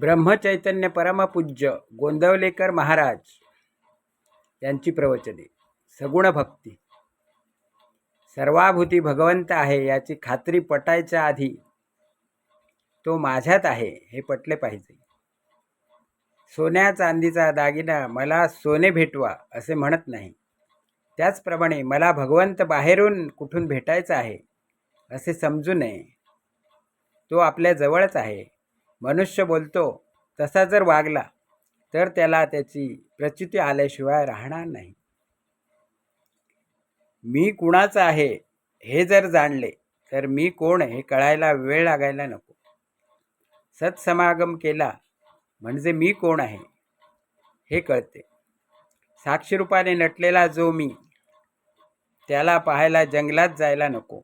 ब्रह्मचैतन्य परमपूज्य गोंदवलेकर महाराज यांची प्रवचने. सगुण भक्ती. सर्वाभूती भगवंत आहे याची खात्री पटायच्या आधी तो माझ्यात आहे हे पटले पाहिजे. सोन्या चांदीचा दागिना मला सोने भेटवा असे म्हणत नाही. त्याचप्रमाणे मला भगवंत बाहेरून कुठून भेटायचा आहे असे समजू नये. तो आपल्या जवळच आहे. मनुष्य बोलतो तसा जर वागला तर त्याला त्याची प्रचिती आल्याशिवाय राहणार नाही. मी कुणाचा आहे हे जर जाणले तर मी कोण हे कळायला वेळ लागायला नको. सत्समागम केला म्हणजे मी कोण आहे हे कळते. साक्षीरूपाने नटलेला जो मी त्याला पाहायला जंगलात जायला नको.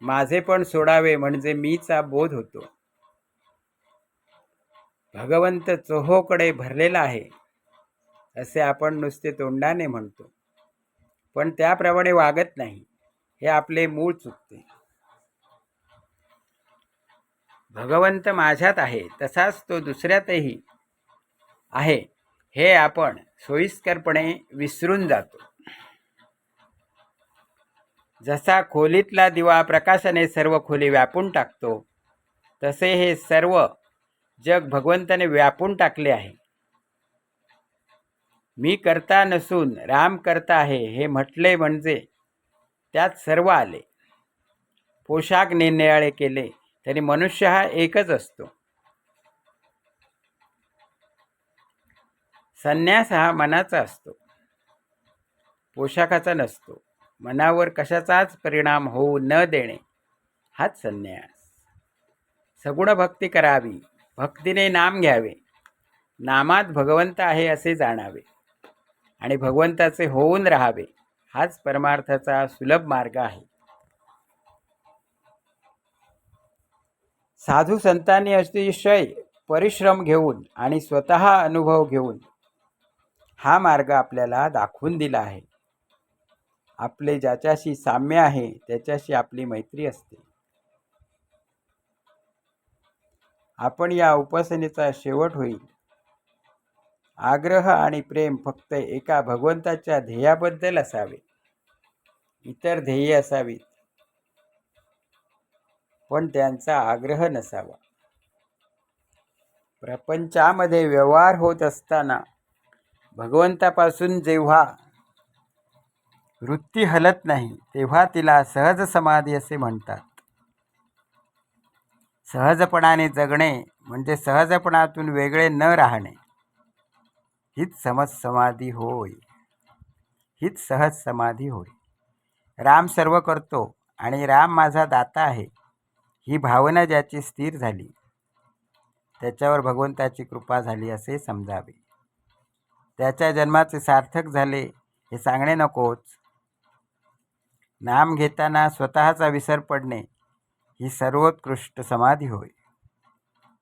माझे पण सोडावे म्हणजे मीचा बोध होतो. भगवंत चोहोकडे भरलेला आहे असे आपण नुसते तोंडाने म्हणतो. पण त्याप्रमाणे वागत नाही हे आपले मूळ चुकते. भगवंत माझ्यात आहे तसाच तो दुसऱ्यातही आहे हे आपण सोयीस्करपणे विसरून जातो. जसा खोलीतला दिवा प्रकाशाने सर्व खोली व्यापून टाकतो तसे हे सर्व जग भगवंताने व्यापून टाकले आहे. मी करता नसून राम करता आहे हे म्हटले म्हणजे त्यात सर्व आले. पोशाख निरनिराळे केले तरी मनुष्य हा एकच असतो. संन्यास हा मनाचा असतो. पोशाखाचा नसतो. मनावर कशाचाच परिणाम होऊ न देणे हाच संन्यास. सगुण भक्ती करावी. भक्तीने नाम घ्यावे. नामात भगवंत आहे असे जाणावे. आणि भगवंताचे होऊन राहावे हाच परमार्थाचा सुलभ मार्ग आहे. साधू संतांनी अतिशय परिश्रम घेऊन आणि स्वतः अनुभव घेऊन हा मार्ग आपल्याला दाखवून दिला आहे. आपले ज्याच्याशी साम्य आहे त्याच्याशी आपली मैत्री असते. आपण या उपासनेचा शेवट होईल. आग्रह आणि प्रेम फक्त एका भगवंताच्या ध्येयाबद्दल असावे. इतर ध्येय असावीत. पण त्यांचा आग्रह नसावा. प्रपंचामध्ये व्यवहार होत असताना भगवंतापासून जेव्हा वृत्ती हलत नाही तेव्हा तिला सहज समाधी असे म्हणतात. सहजपणाने जगणे म्हणजे सहजपणातून वेगळे न राहणे. हीच समज समाधी होय. हीच सहज समाधी होय. राम सर्व करतो आणि राम माझा दाता आहे. ही भावना ज्याची स्थिर झाली त्याच्यावर भगवंताची कृपा झाली असे समजावे. त्याच्या जन्माचे सार्थक झाले हे सांगणे नकोच. नाम घेताना स्वतःचा विसर पडणे ही सर्वोत्कृष्ट समाधी होय.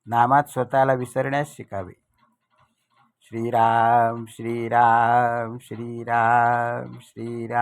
नामात स्वतःला विसरण्यास शिकावे. श्रीराम श्रीराम श्रीराम श्रीराम.